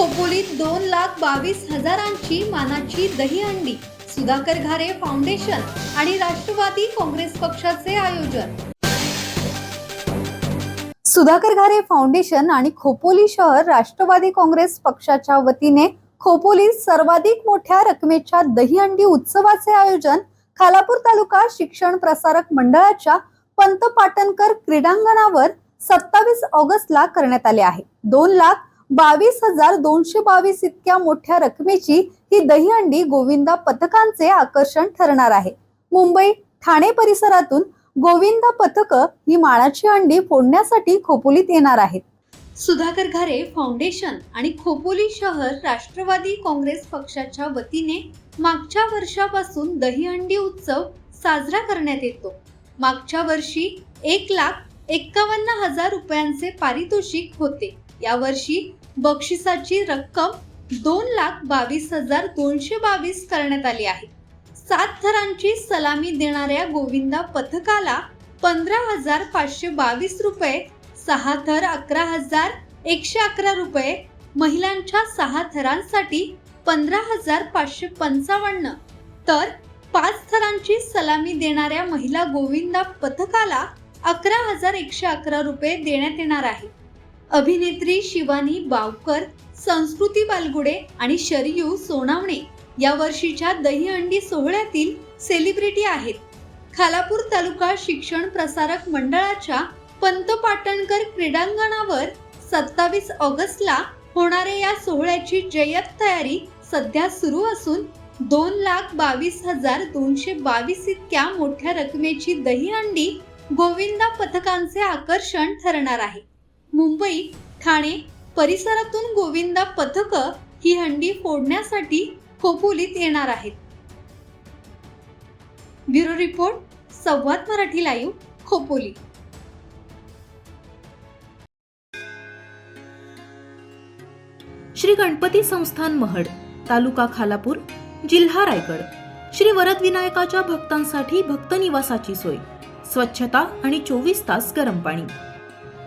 खोपोलीत दोन लाख बावीस हजारांची मानाची दहीहंडी सुधाकर घारे फाउंडेशन आणि राष्ट्रवादी काँग्रेस पक्षाचे आयोजन. सुधाकर घारे फाउंडेशन आणि खोपोली शहर राष्ट्रवादी काँग्रेस पक्षाच्या वतीने खोपोलीत सर्वाधिक मोठ्या रकमेच्या दहीहंडी उत्सवाचे आयोजन खालापूर तालुका शिक्षण प्रसारक मंडळाच्या पंत पाटणकर क्रीडांगणावर सत्तावीस ऑगस्टला करण्यात आले आहे. दोन लाख बावीस हजार दोनशे बावीस इतक्या मोठ्या रकमेची ही दहीहंडी गोविंदा पथकांचे आकर्षण ठरणार आहे. मुंबई ठाणे परिसरातून गोविंदा पथक ही माळाची अंडी फोडण्यासाठी खोपोलीत येणार आहेत. सुधाकर घारे फाउंडेशन आणि खोपोली शहर राष्ट्रवादी काँग्रेस पक्षाच्या वतीने मागच्या वर्षापासून दहीहंडी उत्सव साजरा करण्यात येतो. मागच्या वर्षी एक लाख एक्कावन्न हजार रुपयांचे पारितोषिक होते. यावर्षी बक्षिसाची रक्कम दोन लाख बावीस हजार दोनशे बावीस करण्यात आली आहे. सात थरांची सलामी देणाऱ्या गोविंदा पथकाला पंधरा हजार पाचशे बावीस रुपये सहा थर अकरा हजार एकशे अकरा रुपये महिलांच्या सहा थरांसाठी पंधरा हजार पाचशे पंचावन्न. तर पाच थरांची सलामी देणाऱ्या महिला गोविंदा पथकाला अकरा हजार एकशे अकरा रुपये देण्यात येणार आहे. अभिनेत्री शिवानी बावकर संस्कृती बालगुडे आणि शरयू सोनावणे या वर्षीच्या दहीहंडी सोहळ्यातील सेलिब्रिटी आहेत. खालापूर तालुका शिक्षण प्रसारक मंडळाच्या पंत पाटणकर क्रीडांगणावर सत्तावीस ऑगस्टला होणाऱ्या या सोहळ्याची जय्यत तयारी सध्या सुरू असून दोन लाख बावीस हजार दोनशे बावीस इतक्या मोठ्या रकमेची दहीहंडी गोविंदा पथकांचे आकर्षण ठरणार आहे. मुंबई ठाणे परिसरातून गोविंदा पथक ही हंडी फोडण्यासाठी खोपोलीत येणार आहेत. Bureau report Samvad Marathi live Khopoli. Shri Ganpati संस्थान महड तालुका खालापूर जिल्हा रायगड. श्री वरद विनायकाच्या भक्तांसाठी भक्त निवासाची सोय. स्वच्छता आणि चोवीस तास गरम पाणी.